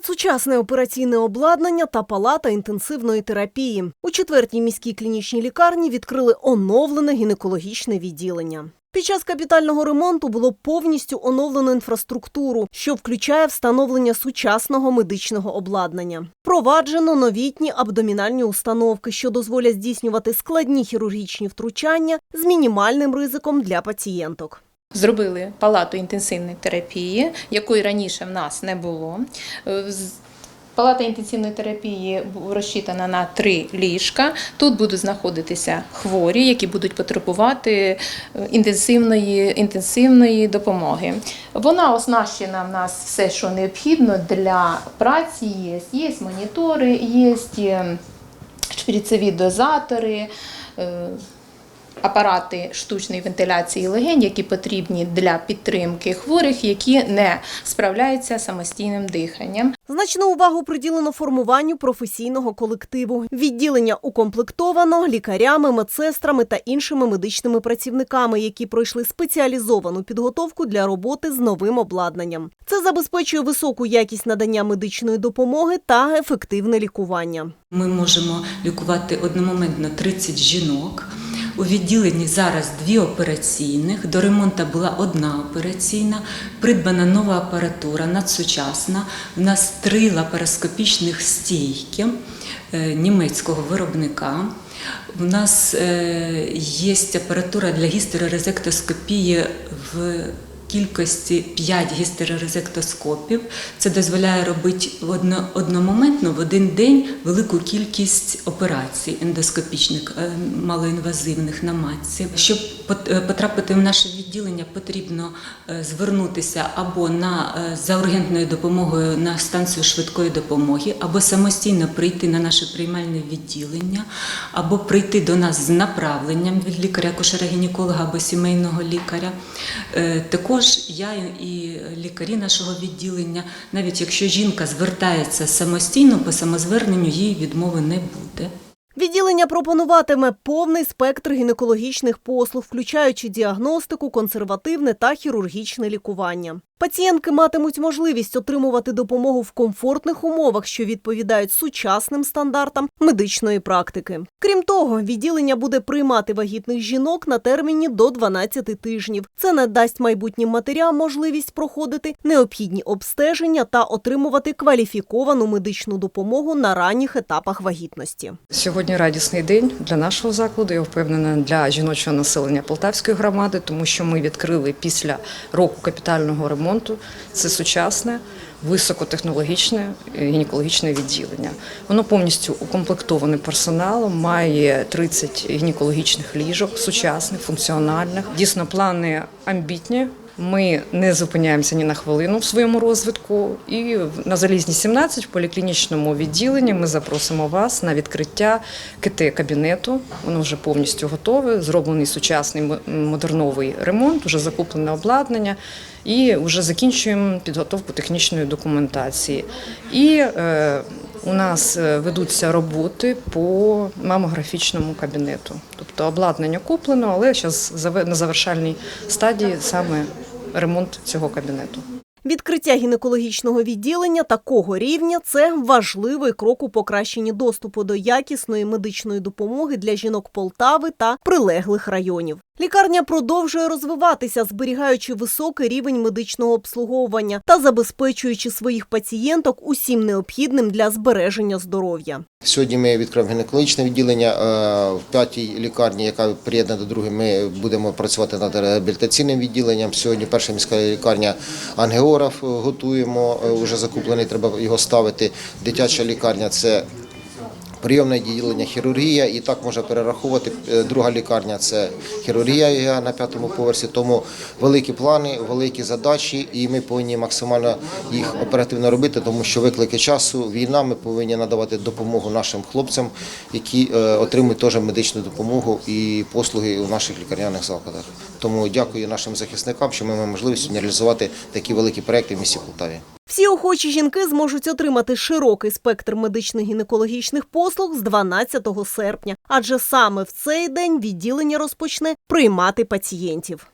Надсучасне операційне обладнання та палата інтенсивної терапії. У четвертій міській клінічній лікарні відкрили оновлене гінекологічне відділення. Під час капітального ремонту було повністю оновлено інфраструктуру, що включає встановлення сучасного медичного обладнання. Проваджено новітні абдомінальні установки, що дозволять здійснювати складні хірургічні втручання з мінімальним ризиком для пацієнток. Зробили палату інтенсивної терапії, якої раніше в нас не було. Е, Палата інтенсивної терапії розчитана на три ліжка. Тут будуть знаходитися хворі, які будуть потребувати е, інтенсивної, інтенсивної допомоги. Вона оснащена в нас все, що необхідно для праці. Є, є монітори, є е, шприцеві дозатори. Апарати штучної вентиляції легень, які потрібні для підтримки хворих, які не справляються самостійним диханням. Значну увагу приділено формуванню професійного колективу. Відділення укомплектовано лікарями, медсестрами та іншими медичними працівниками, які пройшли спеціалізовану підготовку для роботи з новим обладнанням. Це забезпечує високу якість надання медичної допомоги та ефективне лікування. Ми можемо лікувати одномоментно 30 жінок. У відділенні зараз дві операційних. До ремонту була одна операційна, придбана нова апаратура, надсучасна. У нас три лапароскопічних стійки е, німецького виробника. У нас е, є апаратура для гістерорезектоскопії в кількості 5 гістерорезектоскопів. Це дозволяє робити одно- одномоментно в один день велику кількість операцій ендоскопічних, е, малоінвазивних на матці. Щоб е, потрапити в наше відділення, потрібно е, звернутися або на, за ургентною допомогою на станцію швидкої допомоги, або самостійно прийти на наше приймальне відділення, або прийти до нас з направленням від лікаря, акушера-гінеколога або сімейного лікаря. Е, Також я і лікарі нашого відділення, навіть якщо жінка звертається самостійно по самозверненню, їй відмови не буде. Відділення пропонуватиме повний спектр гінекологічних послуг, включаючи діагностику, консервативне та хірургічне лікування. Пацієнтки матимуть можливість отримувати допомогу в комфортних умовах, що відповідають сучасним стандартам медичної практики. Крім того, відділення буде приймати вагітних жінок на терміні до 12 тижнів. Це надасть майбутнім матерям можливість проходити необхідні обстеження та отримувати кваліфіковану медичну допомогу на ранніх етапах вагітності. Сьогодні радісний день для нашого закладу. Я впевнена для жіночого населення Полтавської громади, тому що ми відкрили після року капітального ремонту. Це сучасне, високотехнологічне е, гінекологічне відділення. Воно повністю укомплектоване персоналом, має 30 гінекологічних ліжок, сучасних, функціональних. Дійсно, плани амбітні. Ми не зупиняємося ні на хвилину в своєму розвитку. І на залізній 17 в поліклінічному відділенні ми запросимо вас на відкриття КТ-кабінету. Воно вже повністю готове. Зроблений сучасний мо- модерновий ремонт, вже закуплене обладнання. І вже закінчуємо підготовку технічної документації. І е, у нас е, ведуться роботи по мамографічному кабінету. Тобто обладнання куплено, але зараз на завершальній стадії саме ремонт цього кабінету. Відкриття гінекологічного відділення такого рівня це важливий крок у покращенні доступу до якісної медичної допомоги для жінок Полтави та прилеглих районів. Лікарня продовжує розвиватися, зберігаючи високий рівень медичного обслуговування та забезпечуючи своїх пацієнток усім необхідним для збереження здоров'я. Сьогодні ми відкрив гінекологічне відділення е, в п'ятій лікарні, яка приєднана до другої. Ми будемо працювати над реабілітаційним відділенням. Сьогодні перша міська лікарня ангеограф е, готуємо. е, Вже закуплений, треба його ставити. Дитяча лікарня це. Прийомне відділення хірургія, і так можна перераховувати. Е, Друга лікарня це хірургія на п'ятому поверсі. Тому великі плани, великі задачі, і ми повинні максимально їх оперативно робити, тому що виклики часу, війна. Ми повинні надавати допомогу нашим хлопцям, які е, отримують теж медичну допомогу і послуги у наших лікарняних закладах. Тому дякую нашим захисникам, що ми маємо можливість реалізувати такі великі проекти в місті Полтаві. Всі охочі жінки зможуть отримати широкий спектр медичних гінекологічних послуг з 12 серпня, адже саме в цей день відділення розпочне приймати пацієнтів.